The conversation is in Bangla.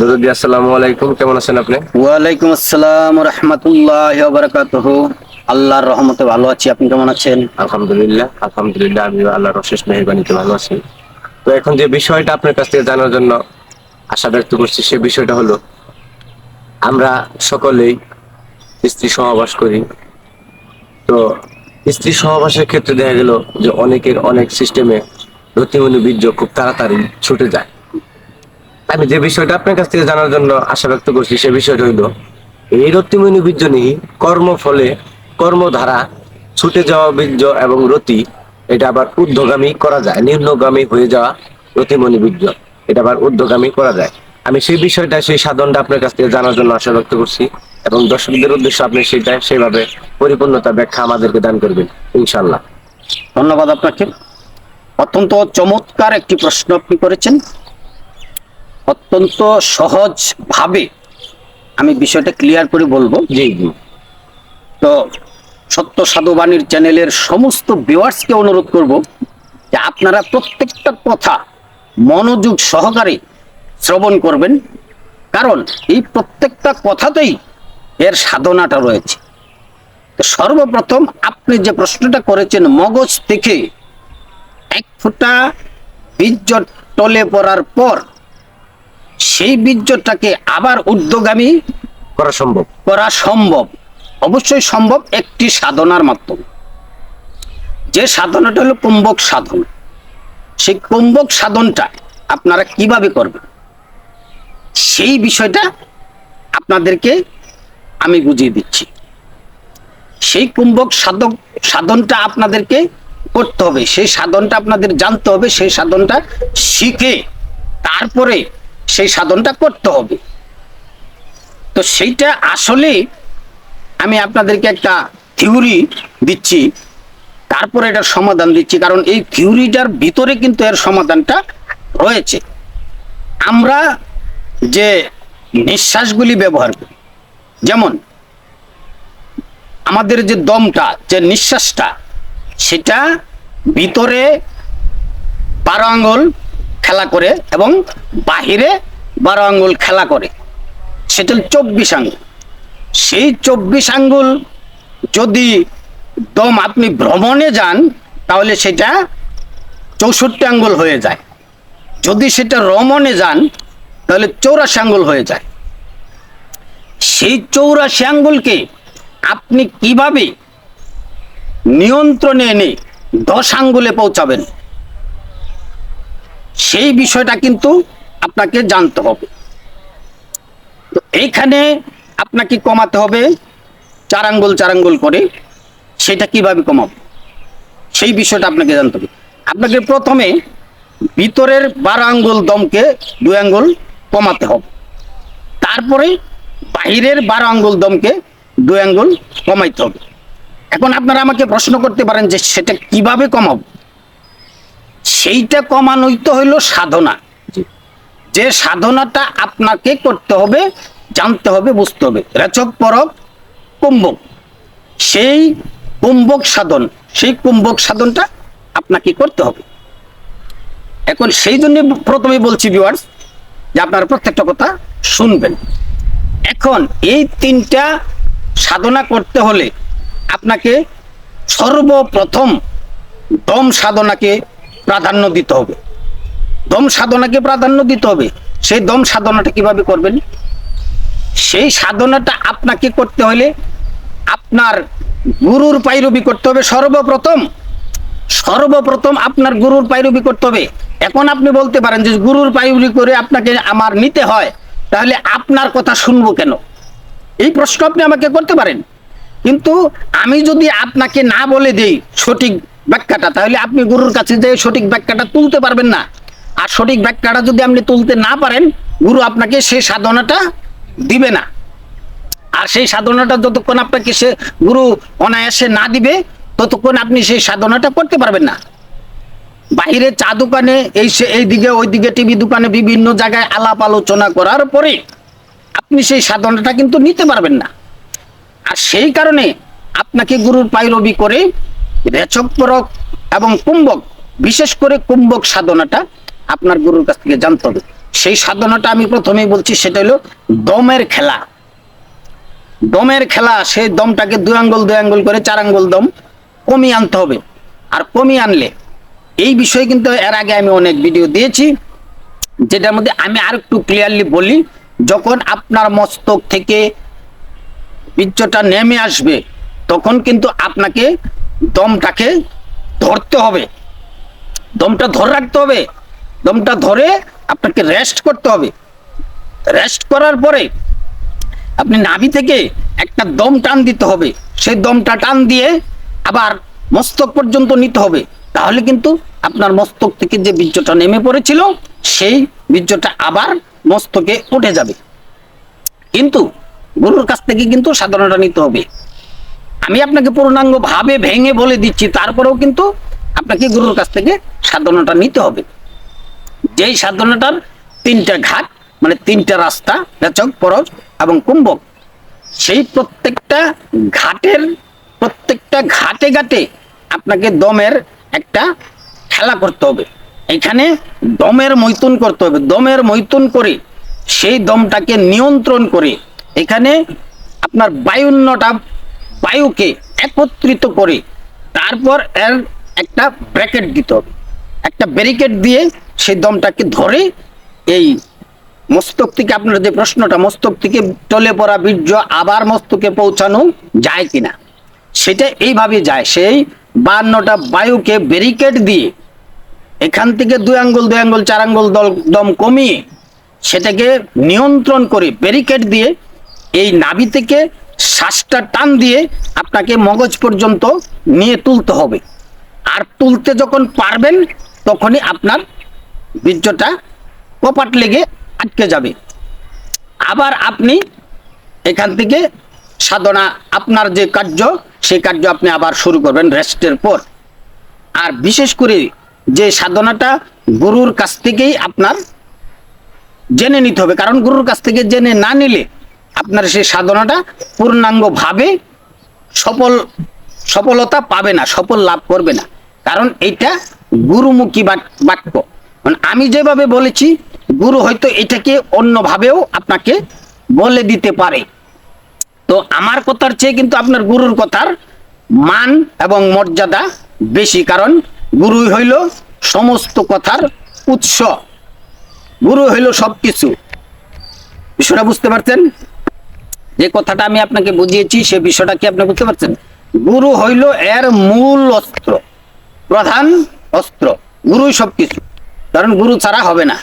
দুরুদি আসসালামু আলাইকুম। কেমন আছেন আপনি? ওয়ালাইকুম আসসালাম রহমতুল্লাহ বারাকাতুহু আল্লাহর রহমতে ভালো আছি। আপনি কেমন আছেন? আলহামদুলিল্লাহ আলহামদুলিল্লাহ আমি আল্লাহর অশেষ মেহরবানিতে ভালো আছি। তো এখন যে বিষয়টা আপনার কাছ থেকে জানার জন্য আশা ব্যক্ত করছি সে বিষয়টা হলো আমরা সকলেই স্ত্রী সহবাস করি। তো স্ত্রী সহবাসের ক্ষেত্রে দেখা গেল যে অনেকের অনেক সিস্টেমে রতিমনি বীর্য খুব তাড়াতাড়ি ছুটে যায়। আমি যে বিষয়টা আপনার কাছ থেকে জানার জন্য আশা ব্যক্ত করছি, সে বিষয়টা হইল, এই রক্তিমণি বীর্য নিয়ে কর্মফলে কর্মধারা ছুটে যাওয়া বীর্য এবং রতি, এটা আবার ঊর্ধ্বগামী করা যায়, নিম্নগামী হয়ে যাওয়া রতিমণি বীর্য, এটা আবার ঊর্ধ্বগামী করা যায়। আমি সেই বিষয়টা, সেই সাধনটা আপনার কাছ থেকে জানার জন্য আশা ব্যক্ত করছি এবং দর্শকদের উদ্দেশ্যে আপনি সেটা, সেভাবে পরিপূর্ণতা ব্যাখ্যা আমাদেরকে দান করবেন ইনশাল্লাহ ধন্যবাদ আপনাকে। অত্যন্ত চমৎকার একটি প্রশ্ন আপনি করেছেন। অত্যন্ত সহজ ভাবে আমি বিষয়টা ক্লিয়ার করে বলব। জি জি। তো সত্য সাধুবাণীর চ্যানেলের সমস্ত ভিউয়ার্সকে অনুরোধ করব যে আপনারা প্রত্যেকটা কথা মনোযোগ সহকারে শ্রবণ করবেন। কারণ এই প্রত্যেকটা কথাতেই এর সাধনাটা রয়েছে। তো সর্বপ্রথম আপনি যে প্রশ্নটা করেছেন মগজ থেকে এক ফোঁটা বীর্য টলে পড়ার পর সেই বীর্যটাকে আবার ঊর্ধ্বগামী করা সম্ভব। করা সম্ভব। অবশ্যই সম্ভব একটি সাধনার মাধ্যমে। যে সাধনাটা হলো কুম্ভক সাধন। সেই কুম্ভক সাধনটা আপনারা কীভাবে করবেন? সেই বিষয়টা আপনাদেরকে আমি বুঝিয়ে দিচ্ছি। সেই কুম্ভক সাধক সাধনটা আপনাদেরকে করতে হবে। সেই সাধনটা আপনাদের জানতে হবে। সেই সাধনটা শিখে তারপরে সেই সাধনটা করতে হবে। তো সেইটা আসলে আমি আপনাদেরকে একটা থিওরি দিচ্ছি, তারপরে এটার সমাধান দিচ্ছি, কারণ এই থিওরিটার ভিতরে কিন্তু এর সমাধানটা রয়েছে। আমরা যে নিঃশ্বাসগুলি ব্যবহার করি, যেমন আমাদের যে দমটা, যে নিঃশ্বাসটা, সেটা ভিতরে বারো আঙ্গুল খেলা করে এবং বাহিরে বারো আঙ্গুল খেলা করে। সেটা চব্বিশ আঙ্গুল। সেই চব্বিশ আঙ্গুল যদি দম আপনি ভ্রমণে যান, তাহলে সেটা চৌষট্টি আঙ্গুল হয়ে যায়। যদি সেটা রমণে যান, তাহলে চৌরাশি আঙ্গুল হয়ে যায়। সেই চৌরাশি আঙ্গুলকে আপনি কীভাবে নিয়ন্ত্রণে এনে দশ আঙ্গুলে পৌঁছাবেন? সেই বিষয়টা কিন্তু আপনাকে জানতে হবে। তো এইখানে আপনাকে কমাতে হবে চার আঙ্গুল চার আঙ্গুল করে সেটা কীভাবে কমাবো? সেই বিষয়টা আপনাকে জানতে হবে। আপনাকে প্রথমে ভিতরের বারো আঙ্গুল দমকে দুই আঙ্গুল কমাতে হবে। তারপরে বাহিরের বারো আঙ্গুল দমকে দুই আঙ্গুল কমাইতে হবে। এখন আপনারা আমাকে প্রশ্ন করতে পারেন যে সেটা কীভাবে কমাবো? সেইটা কমানোই তো হইল সাধনা। যে সাধনাটা আপনাকে করতে হবে জানতে হবে বুঝতে হবে। রেচক পরক কুম্ভক। সেই কুম্ভক সাধন সেই কুম্ভক সাধনটা আপনাকে করতে হবে। এখন সেই জন্য প্রথমে বলছি ভিউয়ার্স যে আপনারা প্রত্যেকটা কথা শুনবেন। এখন এই তিনটা সাধনা করতে হলে আপনাকে সর্বপ্রথম দম সাধনাকে প্রাধান্য দিতে হবে। দম সাধনাকে প্রাধান্য দিতে হবে। সেই দম সাধনাটা কীভাবে করবেন? সেই সাধনাটা আপনাকে করতে হলে আপনার গুরুর পাইরবি করতে হবে সর্বপ্রথম। সর্বপ্রথম আপনার গুরুর পাইরবি করতে হবে। এখন আপনি বলতে পারেন যে গুরুর পাইরবি করে আপনাকে আমার নিতে হয়, তাহলে আপনার কথা শুনব কেন? এই প্রশ্ন আপনি আমাকে করতে পারেন। কিন্তু আমি যদি আপনাকে না বলে দেই সঠিক ব্যাখ্যাটা, তাহলে আপনি গুরুর কাছে যে সঠিক ব্যাখ্যাটা তুলতে পারবেন না। আর সঠিক ব্যাখ্যাটা যদি আপনি তুলতে না পারেন, গুরু আপনাকে সেই সাধনাটা দিবে না। আর সেই সাধনাটা যতক্ষণ আপনাকে সে গুরু অনায়াসে না দিবে, ততক্ষণ আপনি সেই সাধনাটা করতে পারবেন না। বাইরে চা দোকানে, এই সে, এই দিকে, ওই দিকে টিভি দোকানে বিভিন্ন জায়গায় আলাপ আলোচনা করার পরে আপনি সেই সাধনাটা কিন্তু নিতে পারবেন না। আর সেই কারণে আপনাকে গুরুর পাইরবি করে রেচক পরক এবং কুম্ভক। বিশেষ করে কুম্ভক সাধনাটা আপনার গুরুর কাছ থেকে জানতে হবে। সেই সাধনাটা আমি প্রথমেই বলছি, সেটা হলো দমের খেলা। দমের খেলা, সেই দমটাকে দুই আঙ্গুল দুই আঙ্গুল করে চার আঙ্গুল দম কমিয়ে আনতে হবে। আর কমিয়ে আনলে, এই বিষয়ে কিন্তু এর আগে আমি অনেক ভিডিও দিয়েছি, যেটার মধ্যে আমি আর একটু ক্লিয়ারলি বলি, যখন আপনার মস্তক থেকে বীর্যটা নেমে আসবে, তখন কিন্তু আপনাকে দমটাকে ধরতে হবে। দমটা ধরে রাখতে হবে। দমটা ধরে আপনাকে রেস্ট করতে হবে। রেস্ট করার পরে আপনি নাভি থেকে একটা দম টান দিতে হবে। সেই দমটা টান দিয়ে আবার মস্তক পর্যন্ত নিতে হবে। তাহলে কিন্তু আপনার মস্তক থেকে যে বীর্যটা নেমে পড়েছিল, সেই বীর্যটা আবার মস্তকে উঠে যাবে। কিন্তু গুরুর কাছ থেকে কিন্তু সাধনাটা নিতে হবে। আমি আপনাকে পূর্ণাঙ্গ ভাবে ভেঙে বলে দিচ্ছি, তারপরেও কিন্তু আপনাকে গুরুর কাছ থেকে সাধনাটা নিতে হবে। যেই সাধনাটার তিনটা ঘাট মানে তিনটা রাস্তা, রেচক, পরজ এবং কুম্ভক, সেই প্রত্যেকটা ঘাটের, প্রত্যেকটা ঘাটে ঘাটে আপনাকে দমের একটা খেলা করতে হবে। এখানে দমের মৈতুন করতে হবে। দমের মৈতুন করে সেই দমটাকে নিয়ন্ত্রণ করে এখানে আপনার বায়ুন্যটা বায়ুকে একত্রিত করে তারপর এর একটা ব্র্যাকেট দিতে হবে। একটা ব্যারিকেড দিয়ে সেই দমটাকে ধরে এই মস্তক থেকে আপনার যে প্রশ্নটা, মস্তক থেকে টলে পড়া বীর্য আবার মস্তকে পৌঁছানো যায় কিনা? সেটা এইভাবে যায়। সেই বান্নটা বায়ুকে ব্যারিকেড দিয়ে এখান থেকে দুই আঙ্গুল দুই আঙ্গুল, চার আঙ্গুল দল দম কমিয়ে সেটাকে নিয়ন্ত্রণ করে ব্যারিকেড দিয়ে এই নাভি থেকে শ্বাসটা টান দিয়ে আপনাকে মগজ পর্যন্ত নিয়ে তুলতে হবে। আর তুলতে যখন পারবেন, তখনই আপনার বীর্যটা কপাট লেগে আটকে যাবে। আবার আপনি এখান থেকে সাধনা, আপনার যে কার্য, সেই কার্য আপনি আবার শুরু করবেন রেস্টের পর। আর বিশেষ করে যে সাধনাটা গুরুর কাছ থেকেই আপনার জেনে নিতে হবে। কারণ গুরুর কাছ থেকে জেনে না নিলে আপনার সেই সাধনাটা পূর্ণাঙ্গ ভাবে সফল, সফলতা পাবে না, সফল লাভ করবে না। কারণ এটা গুরুমুখী বাক্য। মানে আমি যেভাবে বলেছি, গুরু হয়তো এটাকে অন্যভাবেও আপনাকে বলে দিতে পারে। তো আমার কথার চেয়ে কিন্তু আপনার গুরুর কথার মান এবং মর্যাদা বেশি, কারণ গুরু হইল সমস্ত কথার উৎস। গুরু হইল সবকিছু। বিষয়টা বুঝতে পারছেন? যে কথাটা আমি আপনাকে বুঝিয়েছি, সে বিষয়টা কি আপনি বুঝতে পারছেন? গুরু হইল এর মূল অস্ত্র, প্রধান অস্ত্র, গুরুই সবকিছু। কারণ গুরু ছাড়া হবে না।